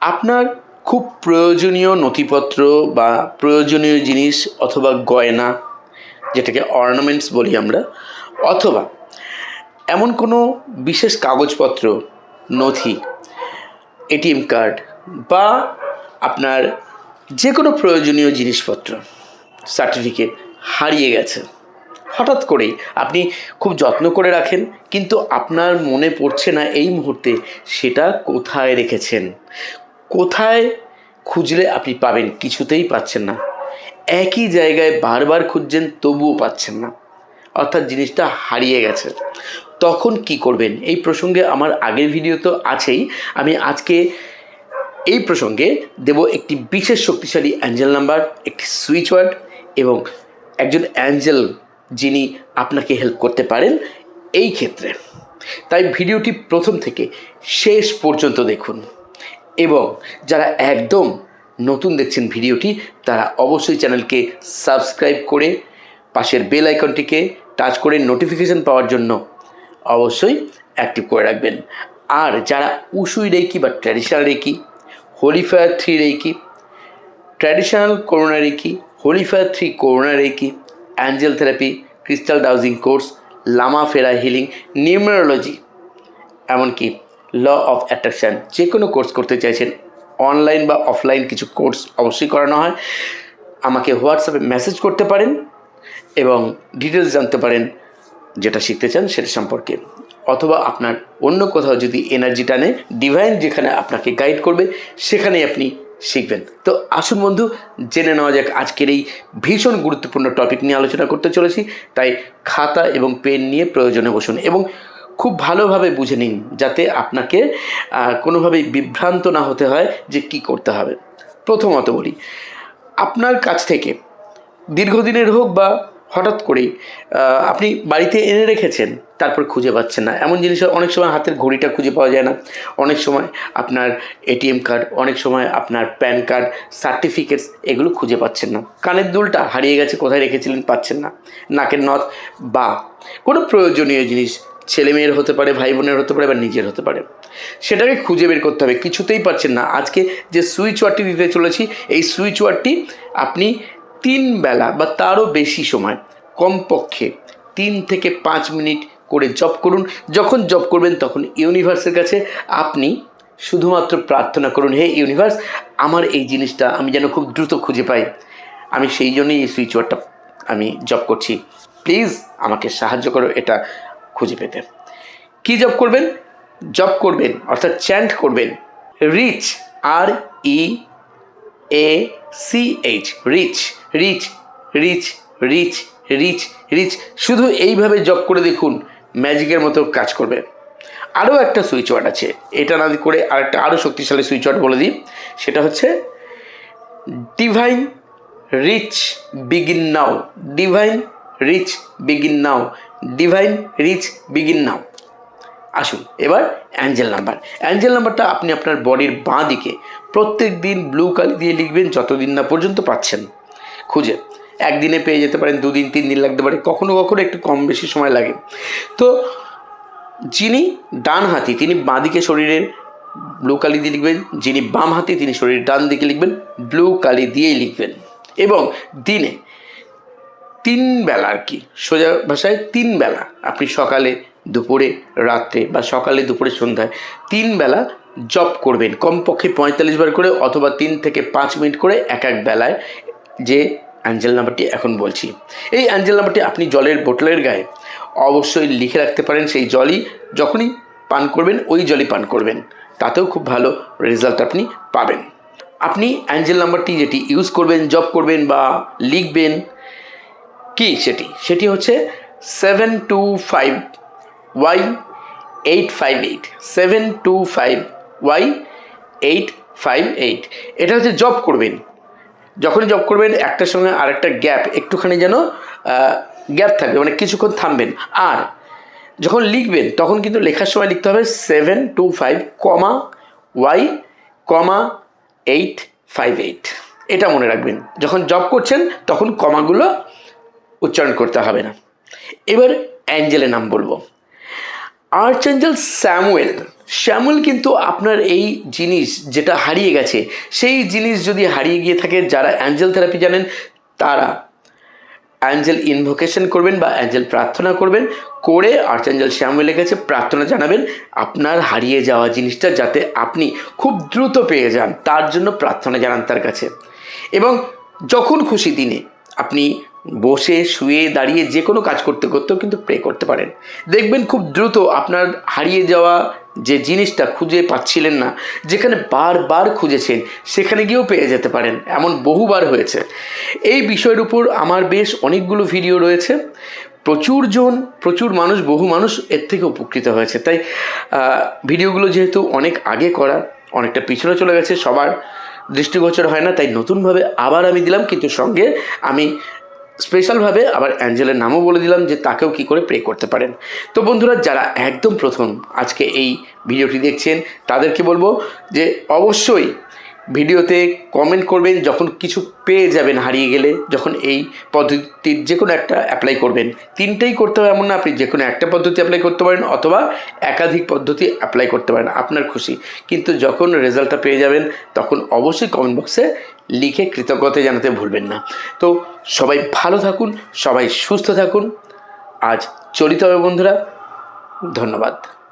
আপনার খুব প্রয়োজনীয় নথিপত্র বা প্রয়োজনীয় জিনিস অথবা গয়না, যেটাকে অর্নামেন্টস বলি আমরা, অথবা এমন কোনো বিশেষ কাগজপত্র, নথি এটিএম কার্ড বা আপনার যে কোনো প্রয়োজনীয় জিনিসপত্র সার্টিফিকেট হারিয়ে গেছে। হঠাৎ করেই আপনি খুব যত্ন করে রাখেন, কিন্তু আপনার মনে পড়ছে না এই মুহূর্তে সেটা কোথায় রেখেছেন। কোথায় খুঁজলে আপনি পাবেন? কিছুতেই পাচ্ছেন না। একই জায়গায় বারবার খুঁজছেন, তবুও পাচ্ছেন না। অর্থাৎ জিনিসটা হারিয়ে গেছে। তখন কি করবেন? এই প্রসঙ্গে আমার আগের ভিডিও তো আছেই। আমি আজকে এই প্রসঙ্গে দেব একটি বিশেষ শক্তিশালী অ্যাঞ্জেল নাম্বার একটি সুইচ ওয়ার্ড এবং একজন অ্যাঞ্জেল যিনি আপনাকে হেল্প করতে পারেন এই ক্ষেত্রে। তাই ভিডিওটি প্রথম থেকে শেষ পর্যন্ত দেখুন। এবং যারা একদম নতুন দেখছেন ভিডিওটি, তারা অবশ্যই চ্যানেলকে সাবস্ক্রাইব করে পাশের বেল আইকনটিকে টাচ করে নোটিফিকেশন পাওয়ার জন্য অবশ্যই অ্যাক্টিভ করে রাখবেন। আর যারা উসুই রেকি বা traditional reiki holy fire three reiki traditional Karuna reiki holy fire three Karuna reiki angel therapy crystal dowsing course Lama Fera healing numerology এমনকি ল অফ অ্যাট্রাকশান। যে কোনো কোর্স করতে চাইছেন, অনলাইন বা অফলাইন কিছু course অবশ্যই করানো হয়। আমাকে হোয়াটসঅ্যাপে মেসেজ করতে পারেন এবং ডিটেলস জানতে পারেন যেটা শিখতে চান সেটা সম্পর্কে। অথবা আপনার অন্য কোথাও যদি এনার্জি টানে, ডিভাইন যেখানে আপনাকে গাইড করবে, সেখানেই আপনি শিখবেন। তো আসুন বন্ধু, জেনে নেওয়া যাক আজকের এই ভীষণ গুরুত্বপূর্ণ টপিক নিয়ে আলোচনা করতে চলেছি। তাই খাতা এবং পেন নিয়ে প্রয়োজনে বসুন এবং খুব ভালোভাবে বুঝে নিন যাতে আপনাকে কোনোভাবেই বিভ্রান্ত না হতে হয় যে কি করতে হবে। প্রথমত বলি, আপনার কাছ থেকে দীর্ঘদিনের হোক বা হঠাৎ করেই আপনি বাড়িতে এনে রেখেছেন, তারপর খুঁজে পাচ্ছেন না। এমন জিনিস অনেক সময় হাতের ঘড়িটা খুঁজে পাওয়া যায় না। অনেক সময় আপনার এটিএম কার্ড অনেক সময় আপনার প্যান কার্ড সার্টিফিকেটস এগুলো খুঁজে পাচ্ছেন না। কানের দুলটা হারিয়ে গেছে, কোথায় রেখেছিলেন পাচ্ছেন না। নাকের নথ বা কোনো প্রয়োজনীয় জিনিস ছেলে মেয়ের হতে পারে, ভাই বোনের হতে পারে বা নিজের হতে পারে। সেটাকে খুঁজে বের করতে হবে, কিছুতেই পারছেন না। আজকে যে সুইচ ওয়ার্ডটি দিতে চলেছি, এই সুইচ ওয়ার্ডটি আপনি তিন বেলা বা তারও বেশি সময় কমপক্ষে তিন থেকে পাঁচ মিনিট করে জব করুন। যখন জব করবেন তখন ইউনিভার্সের কাছে আপনি শুধুমাত্র প্রার্থনা করুন, হে ইউনিভার্স আমার এই জিনিসটা আমি যেন খুব দ্রুত খুঁজে পাই। আমি সেই জন্যই এই সুইচ ওয়ার্ডটা আমি জব করছি। প্লিজ আমাকে সাহায্য করো, এটা খুঁজে পেতে। কি জব করবেন? জব করবেন, অর্থাৎ চ্যান্ট করবেন। Reach R E A C H reach reach reach reach reach reach শুধু এইভাবে জব করে দেখুন ম্যাজিকের মতো কাজ করবে। আরও একটা সুইচ ওয়ার্ড আছে, এটা না করে আরেকটা আরও শক্তিশালী সুইচ ওয়ার্ড বলে দিই, সেটা হচ্ছে divine reach begin now divine reach begin now divine reach begin now আসুন, এবার অ্যাঞ্জেল নাম্বার অ্যাঞ্জেল নাম্বারটা আপনি আপনার বডির বাঁ দিকে প্রত্যেক দিন ব্লু কালি দিয়ে লিখবেন, যতদিন না পর্যন্ত পাচ্ছেন। খুঁজে। একদিনে পেয়ে যেতে পারেন, দুদিন, তিন দিন লাগতে পারে, কখনো কখনো একটু কম বেশি সময় লাগে। তো যিনি ডান হাতি, তিনি বাঁ দিকে শরীরের ব্লু কালি দিয়ে লিখবেন, যিনি বাম হাতি, তিনি শরীরের ডান দিকে লিখবেন ব্লু কালি দিয়েই লিখবেন। এবং দিনে তিন বেলা আর কি, সোজা ভাষায় তিন বেলা আপনি সকালে, দুপুরে, রাত্রে বা সকালে, দুপুরে, সন্ধ্যায় তিন বেলা জব করবেন। কমপক্ষে পঁয়তাল্লিশ বার করে অথবা তিন থেকে পাঁচ মিনিট করে এক এক বেলায়। যে অ্যাঞ্জেল নাম্বারটি এখন বলছি। এই অ্যাঞ্জেল নাম্বারটি আপনি জলের বোতলের গায়ে অবশ্যই লিখে রাখতে পারেন সেই জলই। যখনই পান করবেন, ওই জলই পান করবেন। তাতেও খুব ভালো রেজাল্ট আপনি পাবেন। আপনি অ্যাঞ্জেল নাম্বারটি যেটি ইউজ করবেন জব করবেন বা লিখবেন কি সেটি? সেটি হচ্ছে seven two five Y eight five eight seven two five Y eight five eight এটা হচ্ছে জব করবেন। যখনই জব করবেন, একটার সঙ্গে আরেকটা গ্যাপ একটুখানি যেন গ্যাপ থাকবে মানে কিছুক্ষণ থামবেন। আর যখন লিখবেন, তখন কিন্তু লেখার সময় লিখতে হবে seven two five comma Y comma eight five eight এটা মনে রাখবেন। যখন জব করছেন, তখন কমাগুলো উচ্চারণ করতে হবে না। এবার অ্যাঞ্জেলের নাম বলব। আর্চ অ্যাঞ্জেল স্যামুয়েল শ্যামল কিন্তু আপনার এই জিনিস যেটা হারিয়ে গেছে, সেই জিনিস যদি হারিয়ে গিয়ে থাকে, যারা অ্যাঞ্জেল থেরাপি জানেন, তারা অ্যাঞ্জেল ইনভোকেশন করবেন বা অ্যাঞ্জেল প্রার্থনা করবেন, করে আর্চ আর্চাঞ্জেল শ্যামলের কাছে প্রার্থনা জানাবেন, আপনার হারিয়ে যাওয়া জিনিসটা যাতে আপনি খুব দ্রুত পেয়ে যান, তার জন্য প্রার্থনা জানান তার কাছে। এবং যখন খুশি দিনে আপনি বসে, শুয়ে, দাঁড়িয়ে যে কোনো কাজ করতে করতেও কিন্তু প্রে করতে পারেন। দেখবেন খুব দ্রুত আপনার হারিয়ে যাওয়া যে জিনিসটা খুঁজে পাচ্ছিলেন না, যেখানে বারবার খুঁজেছেন, সেখানে গিয়েও পেয়ে যেতে পারেন। এমন বহুবার হয়েছে। এই বিষয়ের উপর আমার বেশ অনেকগুলো ভিডিও রয়েছে। প্রচুর জন, প্রচুর মানুষ, বহু মানুষ এর থেকে উপকৃত হয়েছে। তাই ভিডিওগুলো যেহেতু অনেক আগে করা, অনেকটা পিছনে চলে গেছে, সবার দৃষ্টিগোচর হয় না, তাই নতুনভাবে আবার আমি দিলাম, কিন্তু সঙ্গে আমি স্পেশালভাবে আবার অ্যাঞ্জেলের নামও বলে দিলাম যে তাকেও কি করে প্রে করতে পারেন। তো বন্ধুরা, যারা একদম প্রথম আজকে এই ভিডিওটি দেখছেন, তাদেরকে বলব যে অবশ্যই ভিডিওতে কমেন্ট করবেন, যখন কিছু পেয়ে যাবেন হারিয়ে গেলে, যখন এই পদ্ধতির যে কোনো একটা অ্যাপ্লাই করবেন। তিনটেই করতে হবে এমন না, আপনি যে কোনো একটা পদ্ধতি অ্যাপ্লাই করতে পারেন, অথবা একাধিক পদ্ধতি অ্যাপ্লাই করতে পারেন, আপনার খুশি। কিন্তু যখন রেজাল্টটা পেয়ে যাবেন, তখন অবশ্যই কমেন্ট বক্সে লিখে কৃতজ্ঞতা জানাতে ভুলবেন না। তো সবাই ভালো থাকুন, সবাই সুস্থ থাকুন। আজ চলিত হবে বন্ধুরা, ধন্যবাদ।